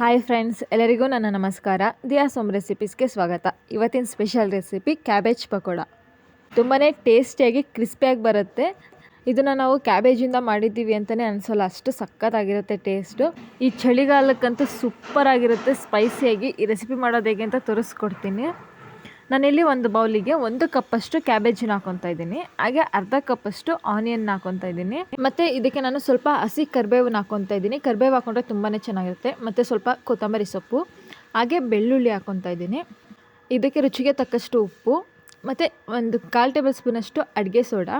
Hi friends ಎಲ್ಲರಿಗೂ ನನ್ನ ನಮಸ್ಕಾರ. ದಿಯಾ ಸೋಮ್ ರೆಸಿಪೀಸ್ಗೆ ಸ್ವಾಗತ. ಇವತ್ತಿನ ಸ್ಪೆಷಲ್ ರೆಸಿಪಿ ಕ್ಯಾಬೇಜ್ ಪಕೋಡ. ತುಂಬಾ ಟೇಸ್ಟಿಯಾಗಿ ಕ್ರಿಸ್ಪಿಯಾಗಿ ಬರುತ್ತೆ. ಇದನ್ನು ನಾವು ಕ್ಯಾಬೇಜಿಂದ ಮಾಡಿದ್ದೀವಿ ಅಂತಲೇ ಅನಿಸೋಲ್ಲ, ಅಷ್ಟು ಸಖತ್ತಾಗಿರುತ್ತೆ ಟೇಸ್ಟು ಈ ಚಳಿಗಾಲಕ್ಕಂತೂ ಸೂಪರಾಗಿರುತ್ತೆ ಸ್ಪೈಸಿಯಾಗಿ ಈ ರೆಸಿಪಿ ಮಾಡೋದು ಹೇಗೆ ಅಂತ ತೋರಿಸ್ಕೊಡ್ತೀನಿ. ನಾನಿಲ್ಲಿ ಒಂದು ಬೌಲಿಗೆ ಒಂದು ಕಪ್ಪಷ್ಟು ಕ್ಯಾಬೇಜನ್ನ ಹಾಕೊತಾ ಇದ್ದೀನಿ. ಹಾಗೆ ಅರ್ಧ ಕಪ್ಪಷ್ಟು ಆನಿಯನ್ ಹಾಕೊತಾ ಇದ್ದೀನಿ. ಮತ್ತು ಇದಕ್ಕೆ ನಾನು ಸ್ವಲ್ಪ ಹಸಿ ಕರಿಬೇವನ್ನ ಹಾಕೊತಾ ಇದ್ದೀನಿ. ಕರಿಬೇವು ಹಾಕೊಂಡ್ರೆ ತುಂಬಾ ಚೆನ್ನಾಗಿರುತ್ತೆ. ಮತ್ತು ಸ್ವಲ್ಪ ಕೊತ್ತಂಬರಿ ಸೊಪ್ಪು, ಹಾಗೆ ಬೆಳ್ಳುಳ್ಳಿ ಹಾಕೊತಾ ಇದ್ದೀನಿ. ಇದಕ್ಕೆ ರುಚಿಗೆ ತಕ್ಕಷ್ಟು ಉಪ್ಪು, ಮತ್ತು ಒಂದು ಕಾಲು ಟೇಬಲ್ ಸ್ಪೂನಷ್ಟು ಅಡುಗೆ ಸೋಡಾ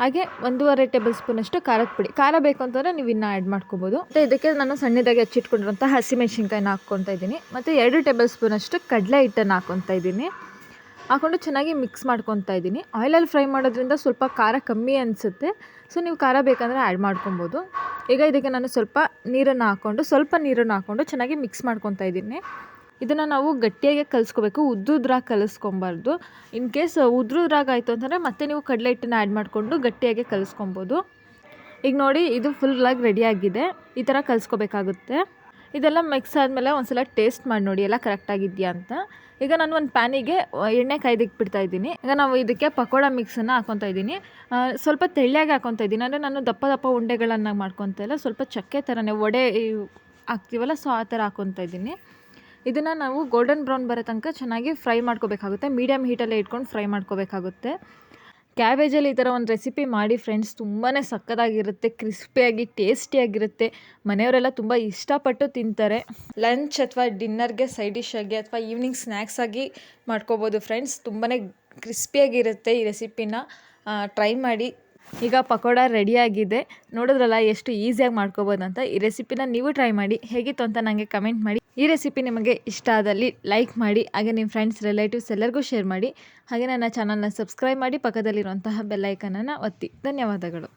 ಹಾಗೆ ಒಂದೂವರೆ ಟೇಬಲ್ ಸ್ಪೂನಷ್ಟು ಖಾರದ ಪುಡಿ. ಖಾರ ಬೇಕು ಅಂತಂದರೆ ನೀವು ಇನ್ನೂ ಆ್ಯಡ್ ಮಾಡ್ಕೋಬೋದು. ಮತ್ತು ಇದಕ್ಕೆ ನಾನು ಸಣ್ಣದಾಗಿ ಹಚ್ಚಿಟ್ಕೊಂಡಿರೋಂಥ ಹಸಿಮೆಣ್ಸಿನ್ಕಾಯಿನ ಹಾಕ್ಕೊತಾ ಇದ್ದೀನಿ. ಮತ್ತು ಎರಡು ಟೇಬಲ್ ಸ್ಪೂನಷ್ಟು ಕಡಲೆ ಹಿಟ್ಟನ್ನು ಹಾಕ್ಕೊತಾ ಇದ್ದೀನಿ. ಹಾಕ್ಕೊಂಡು ಚೆನ್ನಾಗಿ ಮಿಕ್ಸ್ ಮಾಡ್ಕೊತಾ ಇದ್ದೀನಿ. ಆಯಿಲಲ್ಲಿ ಫ್ರೈ ಮಾಡೋದ್ರಿಂದ ಸ್ವಲ್ಪ ಖಾರ ಕಮ್ಮಿ ಅನಿಸುತ್ತೆ. ಸೊ ನೀವು ಖಾರ ಬೇಕಂದರೆ ಆ್ಯಡ್ ಮಾಡ್ಕೊಬೋದು. ಈಗ ಇದಕ್ಕೆ ನಾನು ಸ್ವಲ್ಪ ನೀರನ್ನು ಹಾಕ್ಕೊಂಡು ಸ್ವಲ್ಪ ನೀರನ್ನು ಹಾಕ್ಕೊಂಡು ಚೆನ್ನಾಗಿ ಮಿಕ್ಸ್ ಮಾಡ್ಕೊತಾ ಇದ್ದೀನಿ. ಇದನ್ನು ನಾವು ಗಟ್ಟಿಯಾಗಿ ಕಲಿಸ್ಕೋಬೇಕು. ಉದ್ದುದ್ರಾಗಿ ಕಲಿಸ್ಕೊಬಾರ್ದು. ಇನ್ ಕೇಸ್ ಉದ್ರುದ್ರಾಗಿ ಆಯಿತು ಅಂತಂದರೆ ಮತ್ತೆ ನೀವು ಕಡಲೆ ಹಿಟ್ಟನ್ನು ಆ್ಯಡ್ ಮಾಡಿಕೊಂಡು ಗಟ್ಟಿಯಾಗಿ ಕಲಿಸ್ಕೊಬೋದು. ಈಗ ನೋಡಿ, ಇದು ಫುಲ್ಲಾಗಿ ರೆಡಿಯಾಗಿದೆ ಈ ಥರ ಕಲಿಸ್ಕೋಬೇಕಾಗುತ್ತೆ. ಇದೆಲ್ಲ ಮಿಕ್ಸ್ ಆದಮೇಲೆ ಒಂದು ಸಲ ಟೇಸ್ಟ್ ಮಾಡಿ ನೋಡಿ, ಎಲ್ಲ ಕರೆಕ್ಟಾಗಿದೆಯಾ ಅಂತ. ಈಗ ನಾನು ಒಂದು ಪ್ಯಾನಿಗೆ ಎಣ್ಣೆ ಕಾಯ್ದಿಕ್ಕೆ ಬಿಡ್ತಾ ಇದ್ದೀನಿ. ಈಗ ನಾವು ಇದಕ್ಕೆ ಪಕೋಡ ಮಿಕ್ಸನ್ನು ಹಾಕೊತಾ ಇದ್ದೀನಿ. ಸ್ವಲ್ಪ ತೆಳ್ಳಗೆ ಹಾಕೊತಾ ಇದ್ದೀನಿ. ಅಂದರೆ ನಾನು ದಪ್ಪ ದಪ್ಪ ಉಂಡೆಗಳನ್ನು ಮಾಡ್ಕೊತಾ ಇಲ್ಲ, ಸ್ವಲ್ಪ ಚಕ್ಕೆ ಥರನೇ ವಡೆ ಹಾಕ್ತೀವಲ್ಲ, ಸೊ ಆ ಥರ ಹಾಕೊತಾ ಇದ್ದೀನಿ. ಇದನ್ನು ನಾವು ಗೋಲ್ಡನ್ ಬ್ರೌನ್ ಬರೋ ತನಕ ಚೆನ್ನಾಗಿ ಫ್ರೈ ಮಾಡ್ಕೋಬೇಕಾಗುತ್ತೆ. ಮೀಡಿಯಮ್ ಹೀಟಲ್ಲೇ ಇಟ್ಕೊಂಡು ಫ್ರೈ ಮಾಡ್ಕೋಬೇಕಾಗುತ್ತೆ. ಕ್ಯಾಬೇಜಲ್ಲಿ ಈ ಥರ ಒಂದು ರೆಸಿಪಿ ಮಾಡಿ ಫ್ರೆಂಡ್ಸ್ ತುಂಬಾ ಸಕ್ಕತ್ತಾಗಿರುತ್ತೆ ಕ್ರಿಸ್ಪಿಯಾಗಿ ಟೇಸ್ಟಿಯಾಗಿರುತ್ತೆ ಮನೆಯವರೆಲ್ಲ ತುಂಬ ಇಷ್ಟಪಟ್ಟು ತಿಂತಾರೆ. ಲಂಚ್ ಅಥವಾ ಡಿನ್ನರ್ಗೆ ಸೈಡ್ ಡಿಶ್ ಆಗಿ ಅಥವಾ ಈವ್ನಿಂಗ್ ಸ್ನ್ಯಾಕ್ಸಾಗಿ ಮಾಡ್ಕೋಬೋದು ಫ್ರೆಂಡ್ಸ್ ತುಂಬಾ ಕ್ರಿಸ್ಪಿಯಾಗಿರುತ್ತೆ ಈ ರೆಸಿಪಿನ ಟ್ರೈ ಮಾಡಿ. ಈಗ ಪಕೋಡ ರೆಡಿಯಾಗಿದೆ ನೋಡಿದ್ರಲ್ಲ, ಎಷ್ಟು ಈಸಿಯಾಗಿ ಮಾಡ್ಕೋಬೋದು ಅಂತ ಈ ರೆಸಿಪಿನ ನೀವು ಟ್ರೈ ಮಾಡಿ. ಹೇಗಿತ್ತು ಅಂತ ನನಗೆ ಕಮೆಂಟ್ ಮಾಡಿ. ಈ ರೆಸಿಪಿ ನಿಮಗೆ ಇಷ್ಟ ಆದಲ್ಲಿ ಲೈಕ್ ಮಾಡಿ, ಹಾಗೆ ನಿಮ್ಮ ಫ್ರೆಂಡ್ಸ್ ರಿಲೇಟಿವ್ಸ್ ಎಲ್ಲರಿಗೂ ಶೇರ್ ಮಾಡಿ, ಹಾಗೆ ನನ್ನ ಚಾನಲ್ನ ಸಬ್ಸ್ಕ್ರೈಬ್ ಮಾಡಿ ಪಕ್ಕದಲ್ಲಿರುವಂತಹ ಬೆಲ್ಲೈಕನನ್ನು ಒತ್ತಿ. ಧನ್ಯವಾದಗಳು.